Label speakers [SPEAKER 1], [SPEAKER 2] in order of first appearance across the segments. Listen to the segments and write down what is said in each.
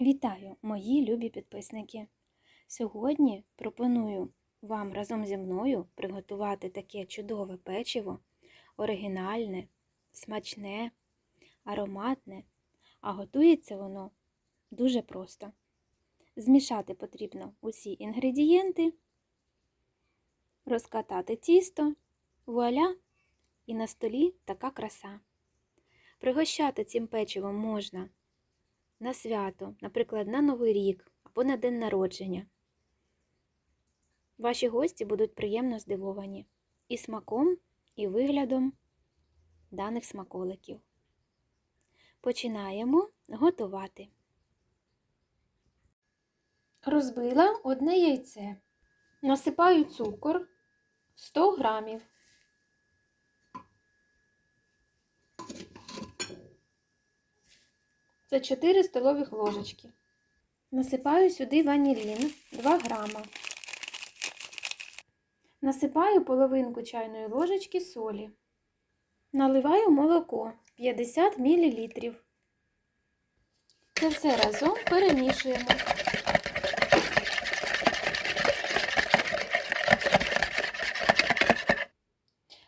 [SPEAKER 1] Вітаю, мої любі підписники! Сьогодні пропоную вам разом зі мною приготувати таке чудове печиво, оригінальне, смачне, ароматне, а готується воно дуже просто. Змішати потрібно усі інгредієнти, розкатати тісто, вуаля, і на столі така краса. Пригощати цим печивом можна на свято, наприклад, на Новий рік або на день народження. Ваші гості будуть приємно здивовані і смаком, і виглядом даних смаколиків. Починаємо готувати. Розбила одне яйце. Насипаю цукор 100 грамів. Це 4 столових ложечки. Насипаю сюди ванілін 2 грама. Насипаю половинку чайної ложечки солі. Наливаю молоко 50 мл. Це все разом перемішуємо.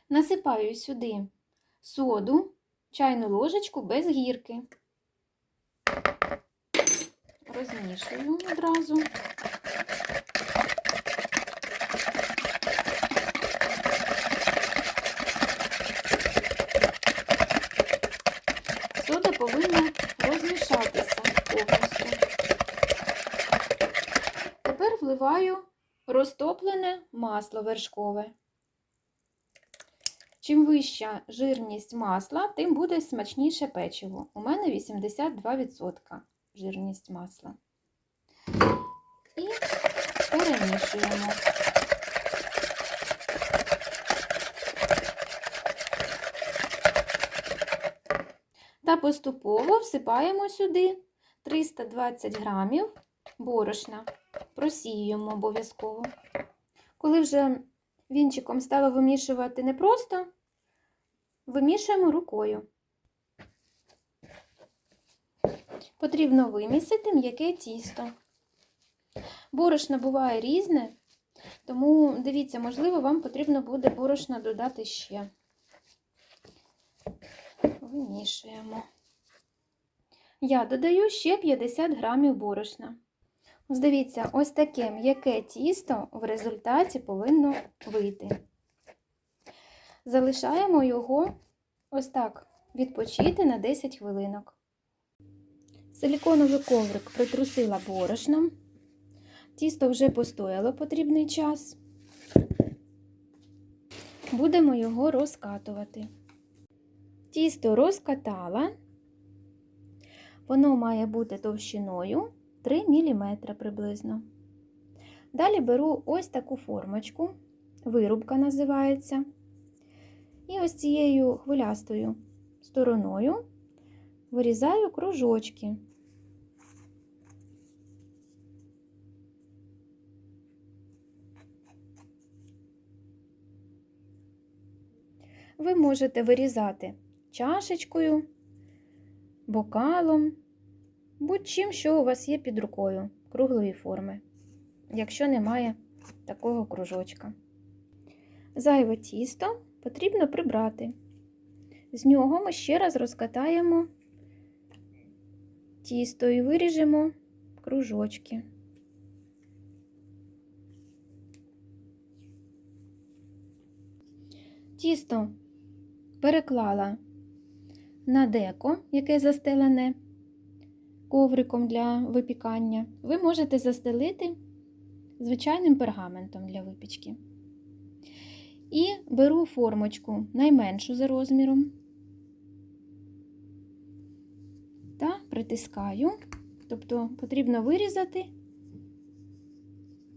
[SPEAKER 1] Насипаю сюди соду, чайну ложечку без гірки. Розмішую одразу. Сода повинна розмішатися повністю. Тепер вливаю розтоплене масло вершкове. Чим вища жирність масла, тим буде смачніше печиво. У мене 82% жирність масла. І перемішуємо. Та поступово всипаємо сюди 320 грамів борошна. Просіюємо обов'язково. Коли вже вінчиком стало вимішувати непросто, вимішуємо рукою. Потрібно вимісити м'яке тісто. Борошно буває різне, тому дивіться, можливо, вам потрібно буде борошна додати ще. Вимішуємо. Я додаю ще 50 грамів борошна. Ось Дивіться, ось таке м'яке тісто в результаті повинно вийти. Залишаємо його ось так відпочити на 10 хвилинок. Силіконовий коврик притрусила борошном. Тісто вже постояло потрібний час. Будемо його розкатувати. Тісто розкатала. Воно має бути товщиною 3 мм приблизно. Далі беру ось таку формочку, вирубка називається. І ось цією хвилястою стороною вирізаю кружочки. Ви можете вирізати чашечкою, бокалом, будь-чим, що у вас є під рукою круглої форми, якщо немає такого кружочка. Зайве тісто потрібно прибрати. З нього ми ще раз розкатаємо тісто і виріжемо кружочки. Тісто переклала на деко, яке застелене ковриком для випікання. Ви можете застелити звичайним пергаментом для випічки. І беру формочку найменшу за розміром та притискаю, тобто потрібно вирізати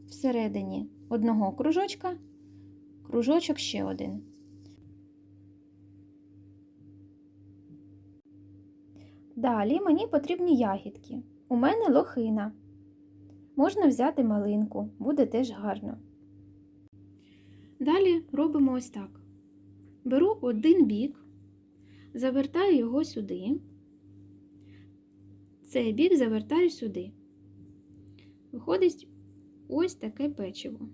[SPEAKER 1] всередині одного кружочка, кружочок ще один. Далі мені потрібні ягідки. У мене лохина. Можна взяти малинку, буде теж гарно. Далі робимо ось так. Беру один бік, завертаю його сюди. цей бік завертаю сюди. Виходить ось таке печиво.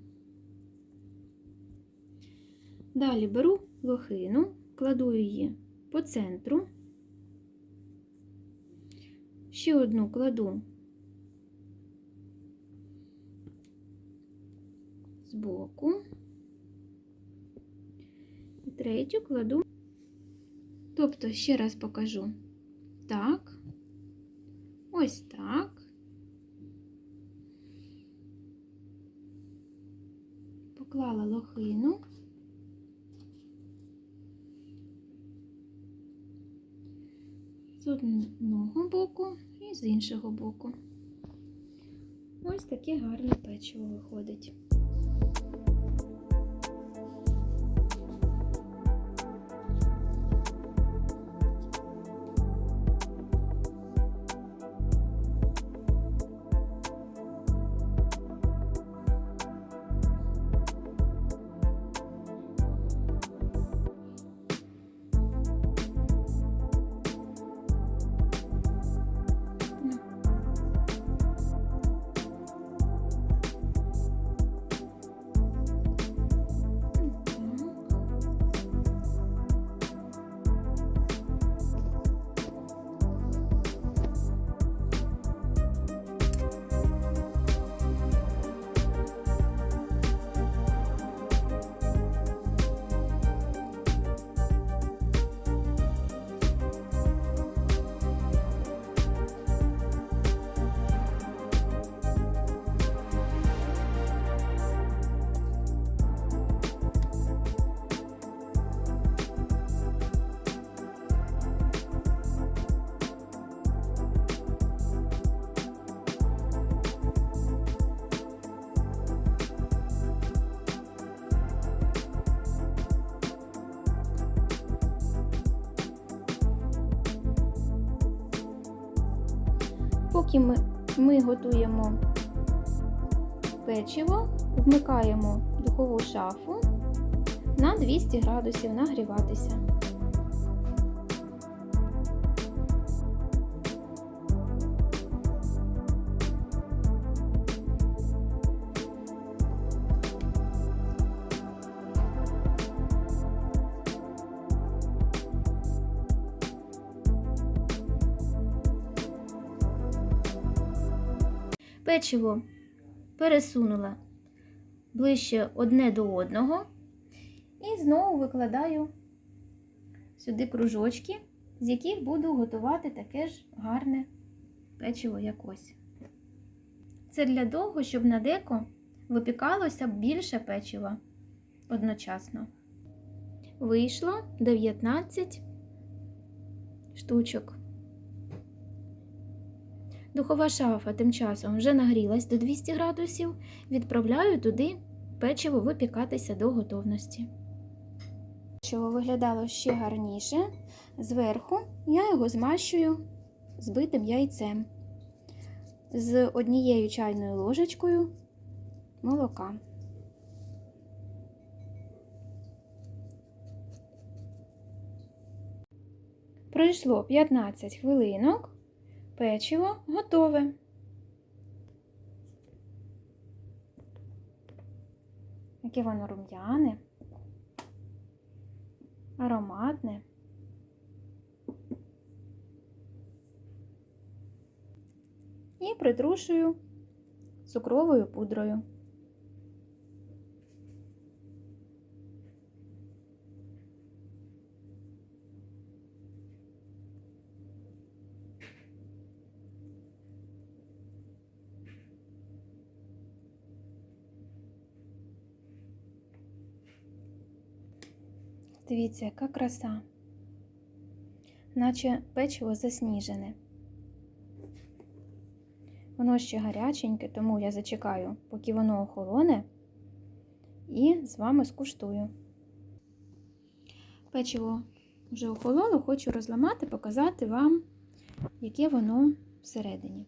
[SPEAKER 1] Далі беру лохину, кладу її по центру, ще одну кладу збоку, і третю кладу. Тобто, ще раз покажу. Так, ось так. Поклала лохину. З одного боку і з іншого боку. Ось таке гарне печиво виходить. Поки ми, ми готуємо печиво, вмикаємо духову шафу на 200 градусів нагріватися. Печиво пересунула ближче одне до одного і знову викладаю сюди кружочки, з яких буду готувати таке ж гарне печиво як ось. Це для того, щоб на деко випікалося більше печива одночасно. Вийшло 19 штучок. Духова шафа тим часом вже нагрілась до 200 градусів, відправляю туди печиво випікатися до готовності. Печиво виглядало ще гарніше. Зверху я його змащую збитим яйцем з однією чайною ложечкою молока. Пройшло 15 хвилинок. Печиво готове. Яке воно рум'яне, ароматне. І притрушую цукровою пудрою. Дивіться, яка краса, наче печиво засніжене. Воно ще гаряченьке, тому я зачекаю, поки воно охолоне, і з вами скуштую. Печиво вже охололо, хочу розламати, показати вам, яке воно всередині.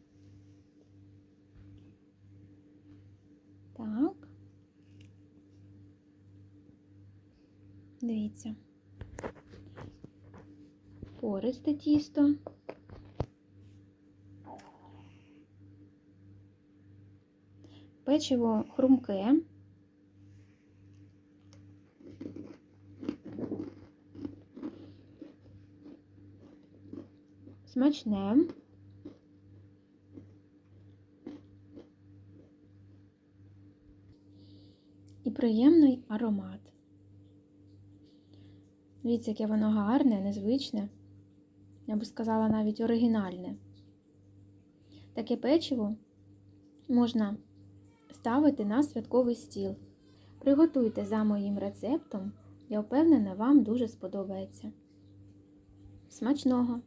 [SPEAKER 1] Дивіться, пористе тісто. Печиво хрумке. Смачне. І приємний аромат. Дивіться, яке воно гарне, незвичне. Я би сказала навіть оригінальне. Таке печиво можна ставити на святковий стіл. Приготуйте за моїм рецептом, я впевнена, вам дуже сподобається. Смачного!